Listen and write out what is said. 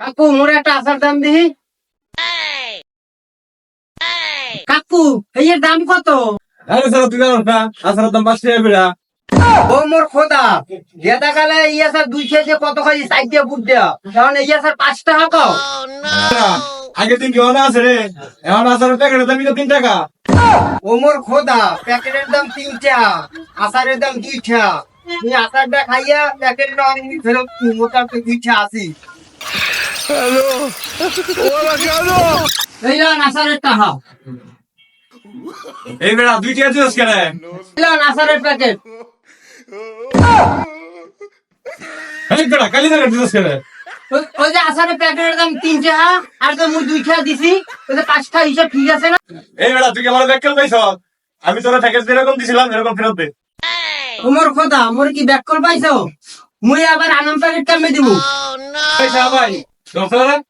কাকু মোর একটা আসার দাম দিহি। কাকু এই দাম কত? আরে স্যার তুই জানো না আসার দাম পাঁচশো টাকা বেড়া। ও মোর খোদা গেদা কালে ইয়া স্যার দুই খেয়েছে কত খাই সাইড দিয়ে বুট দেয়া। কারণ ইয়া স্যার পাঁচ টাকা কও? আগে দিন কেমন আছে রে? এখন আসার প্যাকেটের দাম তো তিন টাকা। ও মোর খোদা প্যাকেটের দাম তিনটা আসারের দাম দুইটা তুই আসারটা খাইয়া প্যাকেটের দাম ফেরত মোটা দুইটা আসি এই লন আসারের টাকা। এই বেড়া দুই টাকা দিস কেন এই লন আসারের প্যাকেট এই বেড়া কালি দিস কেন ওই- যে আসারের প্যাকেটের দাম তিন টাকা আর তো মুই দুই টাকা দিছি। ওই যে পাঁচ টাকা হিসাব ঠিক আছে না? এই বেড়া তুই কি আমার ব্যাগ পাইছ? আমি তোরা প্যাকেজ যেরকম দিছিলাম এরকম ফেরত দে। ওমর খোদা মোর কি ব্যাক কল পাইছো? মুই আবার আনাম প্যাকেট কামে দিব। পয়সা ভাই ડોક્ટર